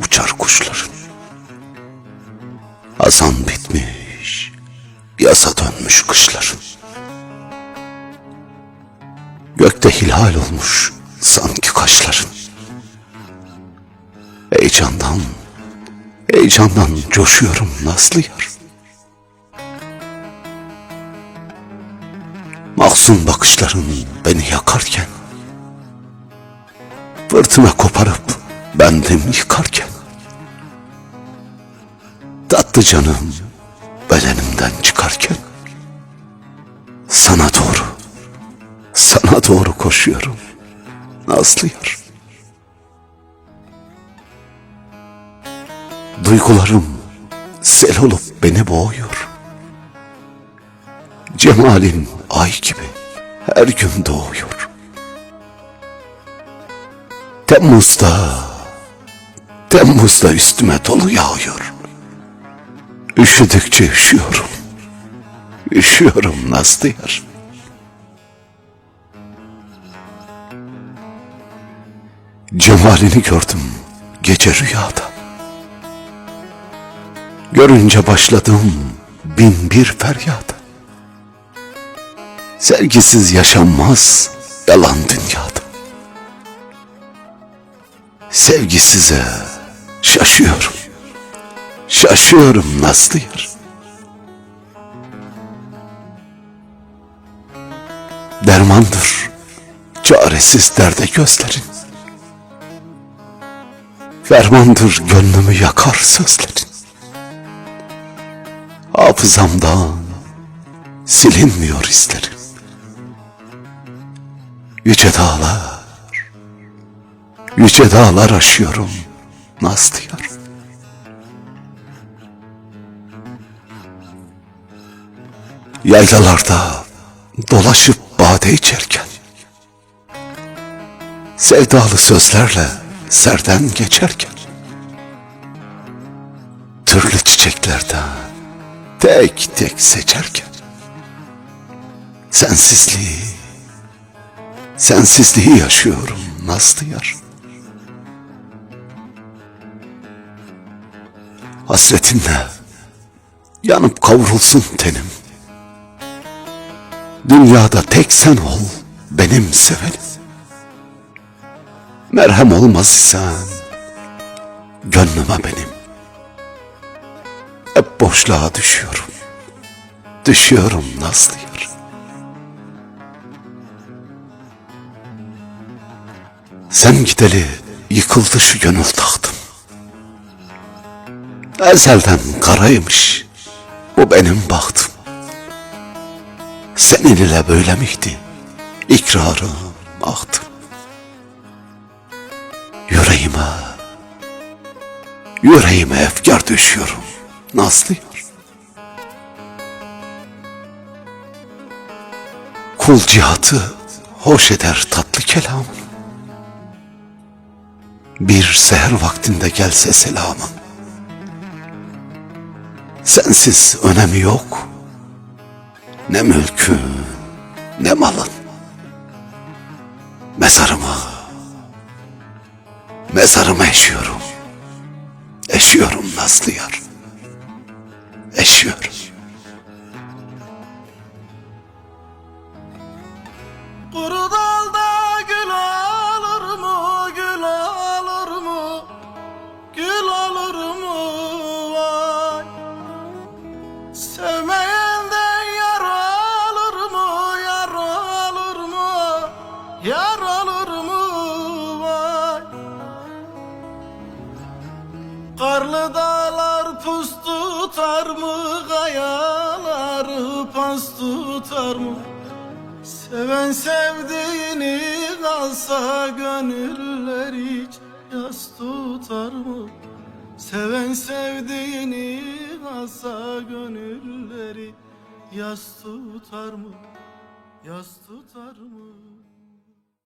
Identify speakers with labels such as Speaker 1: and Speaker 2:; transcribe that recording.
Speaker 1: uçar kuşların. Hazan bitmiş, yasa dönmüş kışların. Gökte hilal olmuş sanki kaşların. Heyecandan, heyecandan coşuyorum Nazlı yar. Mahzun bakışların beni yakarken, fırtına koparıp bendim yıkarken, tatlı canım bedenimden çıkarken, sana doğru, sana doğru koşuyorum Nazlı yar. Duygularım sel olup beni boğuyor. Cemalin ay gibi her gün doğuyor. Temmuz'da, Temmuz'da üstüme dolu yağıyor. Üşüdükçe üşüyorum. Üşüyorum Nazlı yar. Cemalini gördüm gece rüyada. Görünce başladım bin bir feryada. Sevgisiz yaşanmaz yalan dünyada. Sevgisize şaşıyorum. Şaşıyorum Nazlı yar. Dermandır çaresiz derde gözlerin. Fermandır gönlümü yakar sözlerin. Hafızamdan silinmiyor izlerim. Yüce dağlar, yüce dağlar aşıyorum Nazlı yar. Yaylalarda dolaşıp bade içerken, sevdalı sözlerle serden geçerken, türlü çiçeklerden tek tek seçerken, sensizliği, sensizliği yaşıyorum Nazlı yar. Hasretinle yanıp kavrulsun tenim. Dünyada tek sen ol benim sevenim. Merhem olmaz isen gönlüme benim. Hep boşluğa düşüyorum. Düşüyorum Nazlı yar. Sen gideli yıkıldı şu gönül tahtım. Ezelden karaymış bu benim bahtım. Senin ile böyle miydi ikrarım ahtım. Yüreğime, yüreğime efkar düşüyorum Nazlı yar. Kul cihatı hoş eder tatlı kelamın. Bir seher vaktinde gelse selamın. Sensiz önemi yok. Ne mülkün, ne malın. Mezarıma, mezarıma eşiyorum. Eşiyorum Nazlı yar. Eşiyorum.
Speaker 2: Kuru Sevmeyenden yar alır mı, yar alır mı, yar alır mı vay? Karlı dağlar pus tutar mı, kayaları pas tutar mı? Seven sevdiğini kalsa gönüller hiç yas tutar mı? Seven sevdiğini kalsa gönülleri yas tutar mı? Yas tutar mı?